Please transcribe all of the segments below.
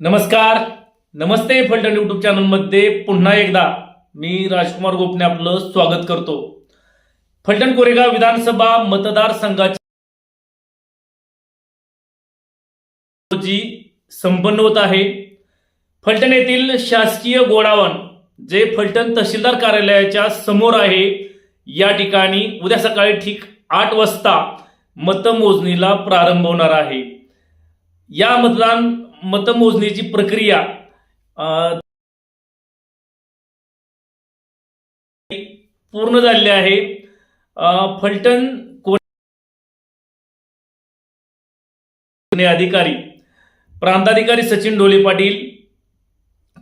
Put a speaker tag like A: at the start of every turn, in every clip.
A: नमस्कार. नमस्ते फलटण यूट्यूब चॅनलमध्ये पुन्हा एकदा मी राजकुमार गोपने आपलं स्वागत करतो. फलटण कोरेगाव विधानसभा मतदारसंघाची जी संपन्न होत आहे. फलटण येथील शासकीय गोडावण जे फलटण तहसीलदार कार्यालयाच्या समोर आहे या ठिकाणी उद्या सकाळी ठीक आठ वाजता मतमोजणीला प्रारंभ होणार आहे. या मतदान मतमोजणीची प्रक्रिया पूर्ण झाली आहे. फलटण कोण अधिकारी? प्रांताधिकारी सचिन डोले पाटील.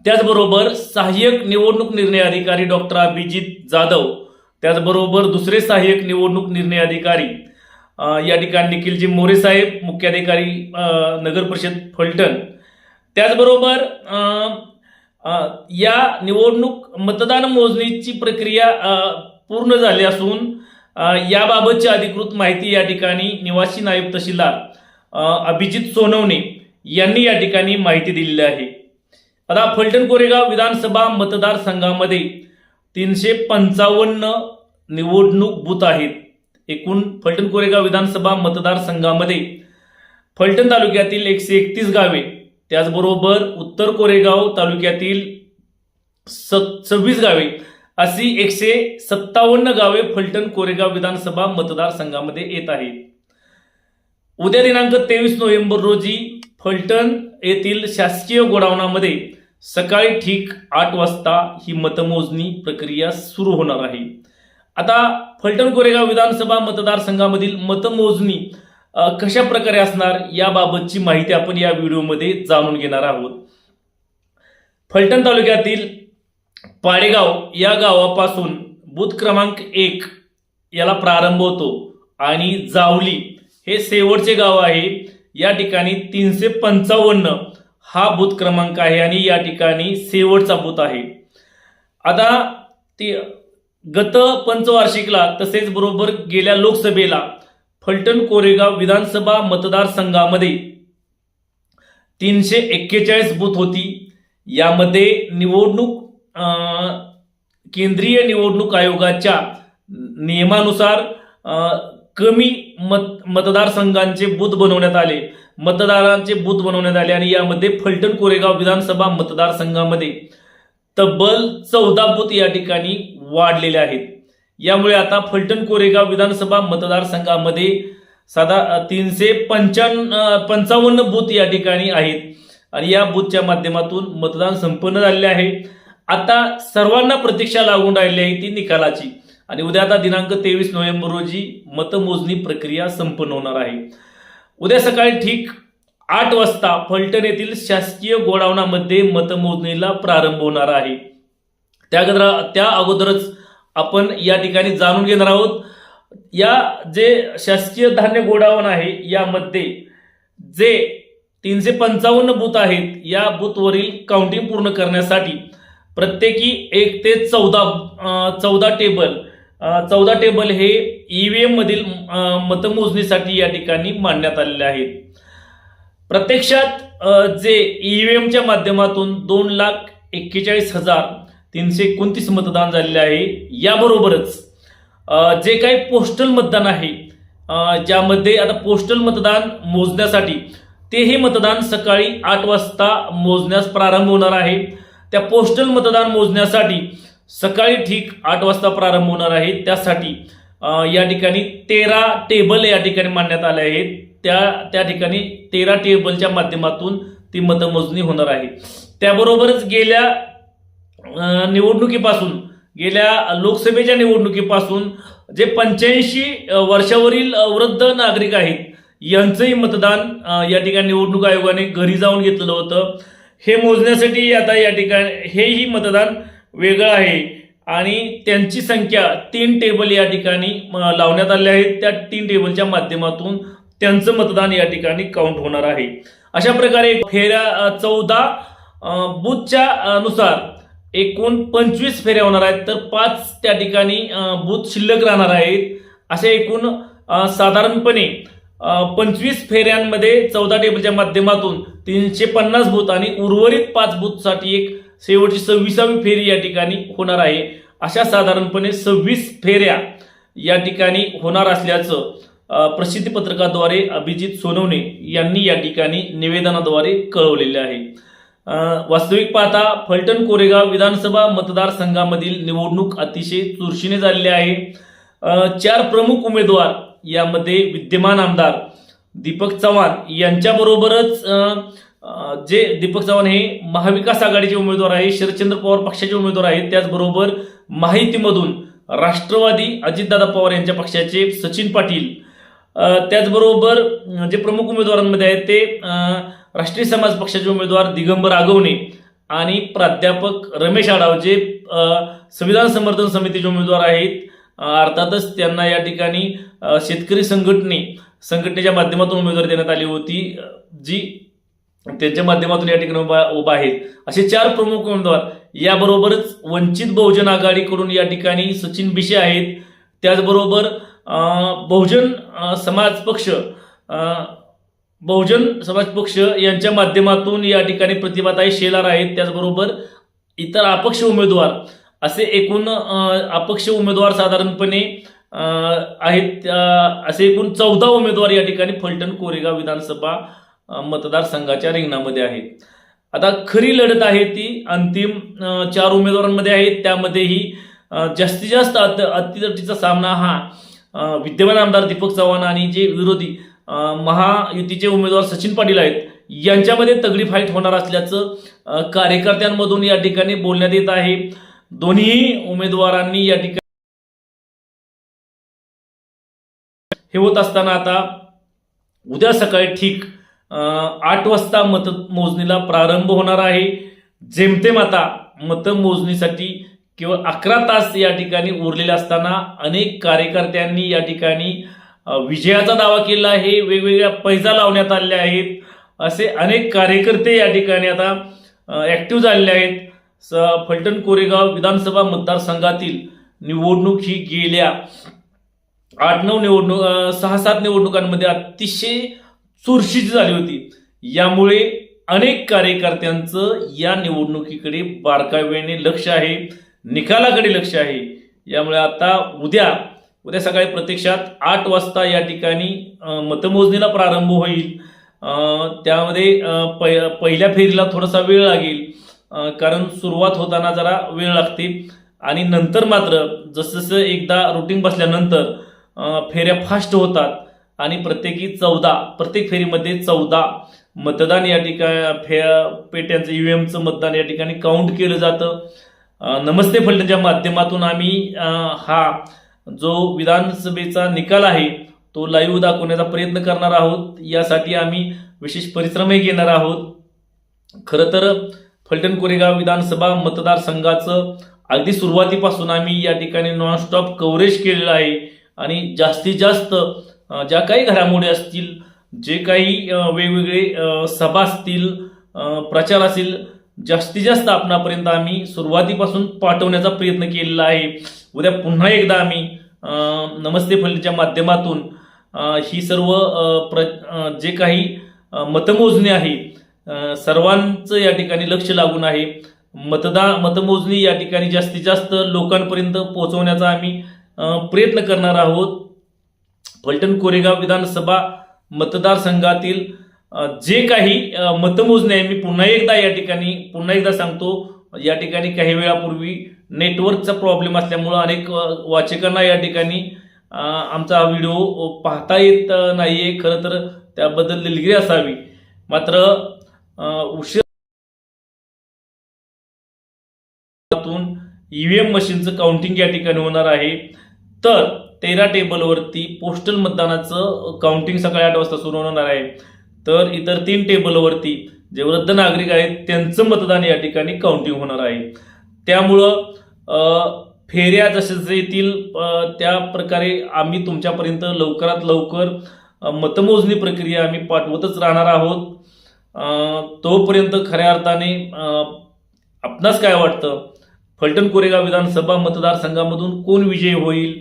A: त्याचबरोबर सहाय्यक निवडणूक निर्णय अधिकारी डॉक्टर अभिजित जाधव. त्याचबरोबर दुसरे सहाय्यक निवडणूक निर्णय अधिकारी या ठिकाणी निखिलजी मोरे साहेब मुख्याधिकारी नगर परिषद फलटण. त्याचबरोबर या निवडणूक मतदान मोजणीची प्रक्रिया पूर्ण झाली असून याबाबतची अधिकृत माहिती या ठिकाणी निवासी नायब तहसीलदार अभिजित सोनवणे यांनी या ठिकाणी माहिती दिलेली आहे. आता फलटण कोरेगाव विधानसभा मतदारसंघामध्ये तीनशे पंचावन्न निवडणूक बूथ आहेत. एकूण फलटण कोरेगाव विधानसभा मतदारसंघामध्ये फलटण तालुक्यातील एकशे एकतीस गावे त्याचबरोबर उत्तर कोरेगाव तालुक्यातील सव्वीस गावे अशी एकशे सत्तावन्न गावे फलटण कोरेगाव विधानसभा मतदारसंघामध्ये येत आहेत. उद्या दिनांक तेवीस नोव्हेंबर रोजी फलटण येथील शासकीय गोडावणामध्ये सकाळी ठीक आठ वाजता ही मतमोजणी प्रक्रिया सुरू होणार आहे. आता फलटण कोरेगाव विधानसभा मतदारसंघामधील मतमोजणी कशा प्रकारे असणार याबाबतची माहिती आपण या व्हिडिओमध्ये जाणून घेणार आहोत. फलटण तालुक्यातील पाडेगाव या गावापासून बूथ क्रमांक एक याला प्रारंभ होतो आणि जावली हे शेवटचे गाव आहे. या ठिकाणी तीनशे पंचावन्न हा बूथ क्रमांक आहे आणि या ठिकाणी शेवटचा बूथ आहे. आता ती गत पंचवार्षिकला तसेच बरोबर गेल्या लोकसभेला फलटण कोरेगाव विधानसभा मतदारसंघामध्ये तीनशे एक्केचाळीस बूथ होती. यामध्ये निवडणूक केंद्रीय निवडणूक आयोगाच्या नियमानुसार कमी मत मतदारसंघांचे बूथ बनवण्यात आले. मतदारांचे बूथ बनवण्यात आले आणि यामध्ये फलटण कोरेगाव विधानसभा मतदारसंघामध्ये तब्बल चौदा बूथ या ठिकाणी वाढलेले आहेत. यामुळे आता फलटण कोरेगाव विधानसभा मतदारसंघामध्ये साधा तीनशे पंच्याण्ण पंचावन्न बूथ या ठिकाणी आहेत. आणि या बूथच्या माध्यमातून मतदान संपन्न झालेले आहे. आता सर्वांना प्रतीक्षा लागून राहिली आहे ती निकालाची. आणि उद्या आता दिनांक तेवीस नोव्हेंबर रोजी मतमोजणी प्रक्रिया संपन्न होणार आहे. उद्या सकाळी ठीक आठ वाजता फलटण येथील शासकीय गोडाऊनामध्ये मतमोजणीला प्रारंभ होणार आहे. त्या अगोदर- त्या अगोदरच आपण या ठिकाणी जाणून घेणार आहोत. या जे शासकीय धान्य गोडाऊन आहे यामध्ये जे तीनशे पंचावन्न बूथ आहेत या बूथवरील काउंटिंग पूर्ण करण्यासाठी प्रत्येकी एक ते चौदा चौदा टेबल चौदा टेबल हे ईव्हीएम मधील एममधील मतमोजणीसाठी या ठिकाणी मांडण्यात आलेले आहेत. प्रत्यक्षात अ, जे ईव्हीएमच्या माध्यमातून दोन लाख एक्केचाळीस हजार तीनशे एकोणतीस मतदान झालेले आहे. याबरोबरच जे काही पोस्टल मतदान आहे ज्यामध्ये आता पोस्टल मतदान मोजण्यासाठी तेही मतदान सकाळी आठ वाजता मोजण्यास प्रारंभ होणार आहे. त्या पोस्टल मतदान मोजण्यासाठी सकाळी ठीक आठ वाजता प्रारंभ होणार आहे. त्यासाठी या ठिकाणी तेरा टेबल या ठिकाणी मांडण्यात आले आहेत. त्या त्या ठिकाणी तेरा टेबलच्या माध्यमातून ती मतमोजणी होणार आहे. त्याबरोबरच गेल्या निवडणुकीपासून गेल्या लोकसभेच्या निवडणुकीपासून जे पंच्याऐंशी वर्षावरील वृद्ध नागरिक आहेत यांचंही मतदान या ठिकाणी निवडणूक आयोगाने घरी जाऊन घेतलेलं होतं. हे मोजण्यासाठी आता या ठिकाणी हेही मतदान वेगळं आहे. आणि त्यांची संख्या तीन टेबल या ठिकाणी लावण्यात आले आहेत. त्या तीन टेबलच्या माध्यमातून त्यांचं मतदान या ठिकाणी काउंट होणार आहे. अशा प्रकारे फेऱ्या चौदा बुथच्या नुसार एकूण पंचवीस फेऱ्या होणार आहेत तर पाच त्या ठिकाणी बूथ शिल्लक राहणार आहेत. असे एकूण साधारणपणे पंचवीस फेऱ्यांमध्ये चौदा टेबलच्या माध्यमातून तीनशे पन्नास बूथ आणि उर्वरित पाच बूथसाठी एक शेवटची सव्वीसावी फेरी या ठिकाणी होणार आहे. अशा साधारणपणे सव्वीस फेऱ्या या ठिकाणी होणार असल्याचं प्रसिद्धी पत्रकाद्वारे अभिजित सोनवणे यांनी या ठिकाणी निवेदनाद्वारे कळवलेले आहे. वास्तविक पाहता फलटण कोरेगाव विधानसभा मतदारसंघामधील निवडणूक अतिशय चुरशीने झालेली आहे. चार प्रमुख उमेदवार यामध्ये विद्यमान आमदार दीपक चव्हाण यांच्याबरोबरच जे दीपक चव्हाण हे महाविकास आघाडीचे उमेदवार आहे शरदचंद्र पवार पक्षाचे उमेदवार आहेत त्याचबरोबर माहितीमधून राष्ट्रवादी अजितदादा पवार यांच्या पक्षाचे सचिन पाटील. त्याचबरोबर जे प्रमुख उमेदवारांमध्ये आहेत ते राष्ट्रीय समाज पक्षाचे उमेदवार दिगंबर आगवणे आणि प्राध्यापक रमेश आडाव जे संविधान समर्थन समितीचे उमेदवार आहेत. अर्थातच त्यांना या ठिकाणी शेतकरी संघटने संघटनेच्या माध्यमातून उमेदवारी देण्यात आली होती. जी त्यांच्या माध्यमातून या ठिकाणी उभा उभा आहेत. असे चार प्रमुख उमेदवार याबरोबरच वंचित बहुजन आघाडीकडून या ठिकाणी सचिन बिशे आहेत. त्याचबरोबर बहुजन समाज पक्ष बहुजन समाज पक्ष यांच्या माध्यमातून या ठिकाणी प्रतिभाताई शेलार आहेत. त्याचबरोबर इतर अपक्ष उमेदवार असे एकूण अपक्ष उमेदवार साधारणपणे आहेत. असे एकूण चौदा उमेदवार या ठिकाणी फलटण कोरेगाव विधानसभा मतदारसंघाच्या रिंगणामध्ये आहेत. आता खरी लढत आहे ती अंतिम चार उमेदवारांमध्ये आहे. त्यामध्येही जास्तीत जास्त अत अतितटीचा सामना हा विद्यमान आमदार दीपक चव्हाण आणि जे विरोधी महायुतीचे उमेदवार सचिन पाटील आहेत. यांच्यामध्ये तगडी फाईट होणार असल्याचं कार्यकर्त्यांमधून या ठिकाणी बोलण्यात येत आहे. दोन्ही उमेदवारांनी या ठिकाणी हे होत असताना आता उद्या सकाळी ठीक आठ वाजता मतमोजणीला प्रारंभ होणार आहे. जेमतेम आता मतमोजणीसाठी केवळ अकरा तास या ठिकाणी उरलेले असताना अनेक कार्यकर्त्यांनी या ठिकाणी विजयाचा दावा केला आहे वेगवेगळ्या पैजा लावण्यात आलेल्या आहेत. असे अनेक कार्यकर्ते या ठिकाणी आता ॲक्टिव्ह झालेले आहेत. स फलटण कोरेगाव विधानसभा मतदारसंघातील निवडणूक ही गेल्या आठ नऊ निवडणूक सहा सात निवडणुकांमध्ये अतिशय चुरशीची झाली होती. यामुळे अनेक कार्यकर्त्यांचं या निवडणुकीकडे बारकाव्याने लक्ष आहे निकालाकडे लक्ष आहे. यामुळे आता उद्या उद्या सकाळी प्रत्यक्षात आठ वाजता या ठिकाणी मतमोजणीला प्रारंभ होईल. त्यामध्ये अं, पहिल्या फेरीला थोडासा वेळ लागेल. कारण सुरुवात होताना जरा वेळ लागते. आणि नंतर मात्र जसजसं एकदा रुटीन बसल्यानंतर फेऱ्या फास्ट होतात. आणि प्रत्येकी चौदा प्रत्येक फेरीमध्ये चौदा मतदान या ठिकाणी फे पेट्यांचं ईव्हीएमचं मतदान या ठिकाणी काउंट केलं जातं. नमस्ते फलटणच्या माध्यमातून आम्ही हा जो विधानसभेचा निकाल आहे तो लाईव्ह दाखवण्याचा प्रयत्न करणार आहोत. यासाठी आम्ही विशेष परिश्रमही घेणार आहोत. खरं तर फलटण कोरेगाव विधानसभा मतदारसंघाचं अगदी सुरुवातीपासून आम्ही या ठिकाणी नॉनस्टॉप कव्हरेज केलेलं आहे. आणि जास्तीत जास्त ज्या काही घडामोडी असतील जे काही वेगवेगळे सभा असतील प्रचार असेल जास्तीत जास्त आपणापर्यंत आम्ही सुरुवातीपासून पाठवण्याचा प्रयत्न केलेला आहे. उद्या पुन्हा एकदा आम्ही नमस्ते फलच्या माध्यमातून ही सर्व प्र जे काही मतमोजणी आहे सर्वांचं या ठिकाणी लक्ष लागून आहे. मतदा मतमोजणी या ठिकाणी जास्तीत जास्त लोकांपर्यंत पोहोचवण्याचा आम्ही प्रयत्न करणार आहोत. फलटण कोरेगाव विधानसभा मतदारसंघातील जे काही अ, मतमोजणी आहे मी पुन्हा एकदा या ठिकाणी पुन्हा एकदा सांगतो या ठिकाणी काही वेळापूर्वी नेटवर्कचा प्रॉब्लेम असल्यामुळं अनेक वाचकांना या ठिकाणी आमचा हा व्हिडिओ पाहता येत नाही नाहीये. खरं तर त्याबद्दल दिलगिरी असावी. मात्र अ, उशीर ईव्हीएम मशीनचं काउंटिंग या ठिकाणी होणार आहे. तर तेरा टेबलवरती पोस्टल मतदानाचं काउंटिंग सकाळी आठ वाजता सुरू होणार आहे. तर इतर तीन टेबलवरती जे वृद्ध नागरिक आहेत त्यांचं मतदान या ठिकाणी काउंटिंग होणार आहे. त्यामुळं फेऱ्या जसे जसे येतील त्या प्रकारे आम्ही तुमच्यापर्यंत लवकरात लवकर मतमोजणी प्रक्रिया आम्ही पाठवतच राहणार आहोत. तोपर्यंत खऱ्या अर्थाने आपणास काय वाटतं? फलटण कोरेगाव विधानसभा मतदारसंघामधून कोण विजयी होईल?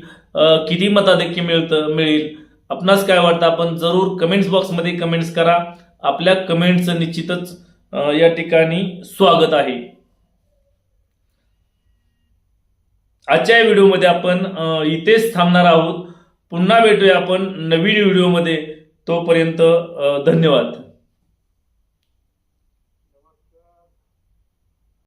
A: किती मताधिक्य मिळतं मिळेल? आपणास काय वाटतं आपण जरूर कमेंट्स बॉक्समध्ये कमेंट्स करा. आपल्या कमेंटचं निश्चितच या ठिकाणी स्वागत आहे. आजच्या या व्हिडिओमध्ये आपण इथेच थांबणार आहोत. पुन्हा भेटूया आपण नवीन व्हिडिओमध्ये. तोपर्यंत धन्यवाद.